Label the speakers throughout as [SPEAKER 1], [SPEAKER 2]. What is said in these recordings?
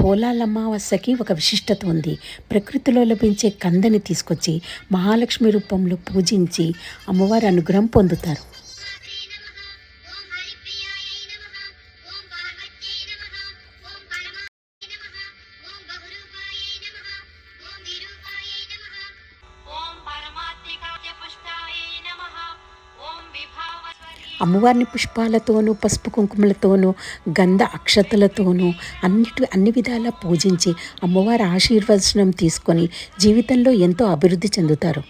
[SPEAKER 1] పోలాల అమావాస్యకి ఒక విశిష్టత ఉంది. ప్రకృతిలో లభించే కందని తీసుకొచ్చి మహాలక్ష్మి రూపంలో పూజించి అమ్మవారి అనుగ్రహం పొందుతారు. అమ్మవారిని పుష్పాలతోనూ పసుపు కుంకుమలతోనూ గంధ అక్షతలతోనూ అన్నిటి అన్ని విధాలా పూజించి అమ్మవారి ఆశీర్వచనం తీసుకొని జీవితంలో ఎంతో అభివృద్ధి చెందుతారు.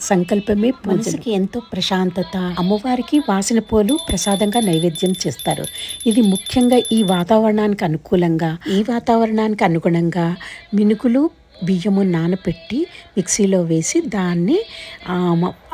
[SPEAKER 1] సంకల్పమే మనసుకి ఎంతో ప్రశాంతత. అమ్మవారికి వాసిన పోలు ప్రసాదంగా నైవేద్యం చేస్తారు. ఇది ముఖ్యంగా ఈ వాతావరణానికి అనుకూలంగా ఈ వాతావరణానికి అనుగుణంగా మినుకులు బియ్యము నానపెట్టి మిక్సీలో వేసి దాన్ని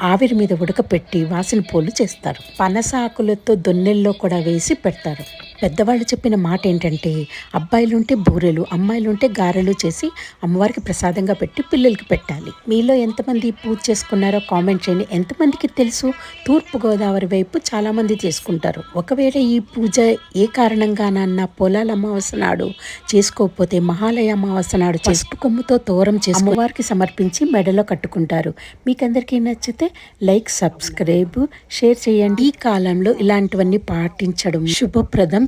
[SPEAKER 1] ఆవిరి మీద ఉడకపెట్టి వాసన పోలు చేస్తారు. పనస ఆకులతో దొన్నెల్లో కూడా వేసి పెడతారు. పెద్దవాళ్ళు చెప్పిన మాట ఏంటంటే అబ్బాయిలుంటే బూరెలు అమ్మాయిలుంటే గారెలు చేసి అమ్మవారికి ప్రసాదంగా పెట్టి పిల్లలకి పెట్టాలి. మీలో ఎంతమంది పూజ చేసుకున్నారో కామెంట్ చేయండి. ఎంతమందికి తెలుసు? తూర్పు గోదావరి వైపు చాలామంది చేసుకుంటారు. ఒకవేళ ఈ పూజ ఏ కారణంగానన్నా పొలాల అమావాస్య నాడు చేసుకోకపోతే మహాలయ అమావాస్య నాడు పసుపు కొమ్ముతో తోరం చేసి అమ్మవారికి సమర్పించి మెడలో కట్టుకుంటారు. మీకందరికీ నచ్చితే లైక్ సబ్స్క్రైబ్ షేర్ చేయండి. ఈ కాలంలో ఇలాంటివన్నీ పాటించడం శుభప్రదం.